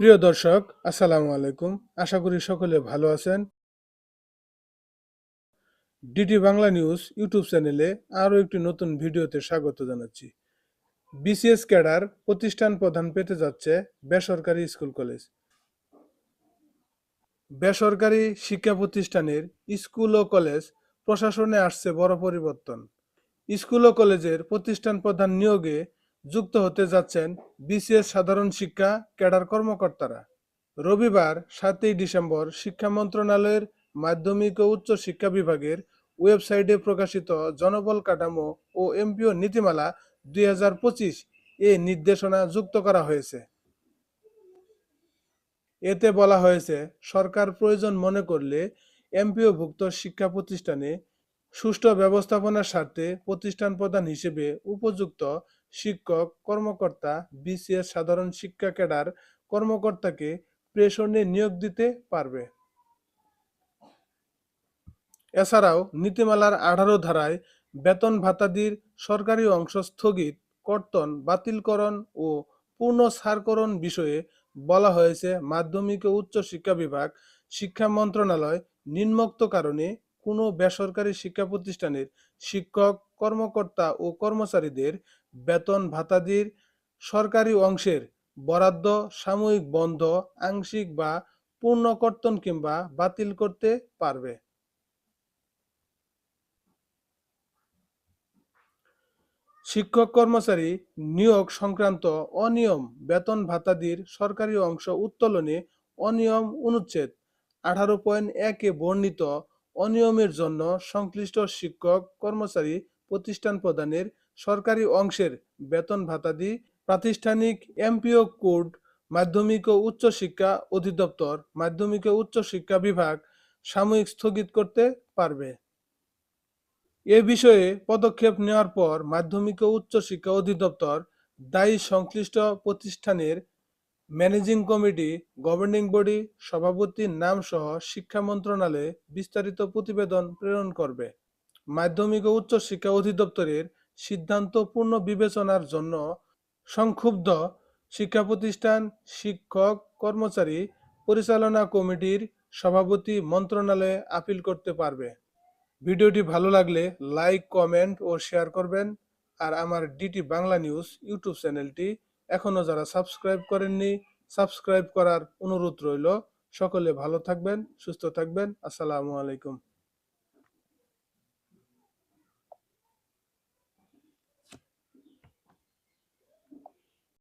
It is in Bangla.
প্রিয় দর্শক, আসসালামু আলাইকুম। আশা করি সকলে ভালো আছেন। ডিটি বাংলা নিউজ ইউটিউব চ্যানেলে আরও একটি নতুন ভিডিওতে স্বাগত জানাচ্ছি। বিসিএস ক্যাডার প্রতিষ্ঠান প্রধান পেতে যাচ্ছে বেসরকারি স্কুল কলেজ। বেসরকারি শিক্ষা প্রতিষ্ঠানের স্কুল ও কলেজ প্রশাসনে আসছে বড় পরিবর্তন। স্কুল ও কলেজের প্রতিষ্ঠান প্রধান নিয়োগে যুক্ত হতে যাচ্ছেন বিসিএস সাধারণ শিক্ষা ক্যাডার কর্মকর্তারা। রবিবার সাতই ডিসেম্বর শিক্ষা মন্ত্রণালয়ের মাধ্যমিক ও উচ্চ শিক্ষা বিভাগের ওয়েবসাইটে প্রকাশিত জনবল কাঠামো ও এমপিও নীতিমালা দুই হাজার পঁচিশ এ নির্দেশনা যুক্ত করা হয়েছে। এতে বলা হয়েছে, সরকার প্রয়োজন মনে করলে এমপিওভুক্ত শিক্ষা প্রতিষ্ঠানে সুষ্ঠু ব্যবস্থাপনার স্বার্থে প্রতিষ্ঠান প্রধান হিসেবে উপযুক্ত শিক্ষক, কর্মকর্তা, বিসিএস সাধারণ শিক্ষা ক্যাডার, কর্মকর্তাকে প্রেষণে নিয়োগ দিতে পারবে। এছাড়াও নীতিমালার আঠারো ধারায় বেতন ভাতাদির সরকারি অংশ স্থগিত, কর্তন, বাতিলকরণ ও পূর্ণ ছাড়করণ বিষয়ে বলা হয়েছে মাধ্যমিক ও উচ্চ শিক্ষা বিভাগ, শিক্ষা মন্ত্রণালয় নিম্নোক্ত কারণে কোনো বেসরকারি শিক্ষা প্রতিষ্ঠানের শিক্ষক, কর্মকর্তা ও কর্মচারীদের বেতন ভাতাদির সরকারি অংশের বরাদ্দ, সাময়িক বন্ধ, আংশিক বা পূর্ণ কর্তন কিংবা বাতিল করতে পারবে। শিক্ষক, কর্মচারী নিয়োগ সংক্রান্ত অনিয়ম, বেতন ভাতাদির সরকারি অংশ উত্তোলনে অনিয়ম অনুচ্ছেদ আঠারো পয়েন্ট একে বর্ণিত অনিয়মের জন্য সংশ্লিষ্ট শিক্ষক, কর্মচারী প্রতিষ্ঠান প্রদানের সরকারি অংশের বেতন ভাতাদি প্রাতিষ্ঠানিক এমপিও কোড, মাধ্যমিক ও উচ্চ শিক্ষা অধিদপ্তর, মাধ্যমিক ও উচ্চ শিক্ষা বিভাগ সাময়িক স্থগিত করতে পারবে। এ বিষয়ে পদক্ষেপ নেওয়ার পর মাধ্যমিক ও উচ্চ শিক্ষা অধিদপ্তর দায়ী সংশ্লিষ্ট প্রতিষ্ঠানের ম্যানেজিং কমিটি, গভর্নিং বডি, সভাপতির নাম সহ শিক্ষা মন্ত্রণালয়ে বিস্তারিত প্রতিবেদন প্রেরণ করবে। মাধ্যমিক ও উচ্চ শিক্ষা অধিদপ্তরের সিদ্ধান্ত পূর্ণ বিবেচনার জন্য সংক্ষুব্ধ শিক্ষা প্রতিষ্ঠান, শিক্ষক, কর্মচারী পরিচালনা কমিটির সভাপতি মন্ত্রণালয়ে আপিল করতে পারবে। ভিডিওটি ভালো লাগলে লাইক, কমেন্ট ও শেয়ার করবেন। আর আমার ডিটি বাংলা নিউজ ইউটিউব চ্যানেলটি এখনও যারা সাবস্ক্রাইব করেননি সাবস্ক্রাইব করার অনুরোধ রইল। সকলে ভালো থাকবেন, সুস্থ থাকবেন। আসসালামু আলাইকুম।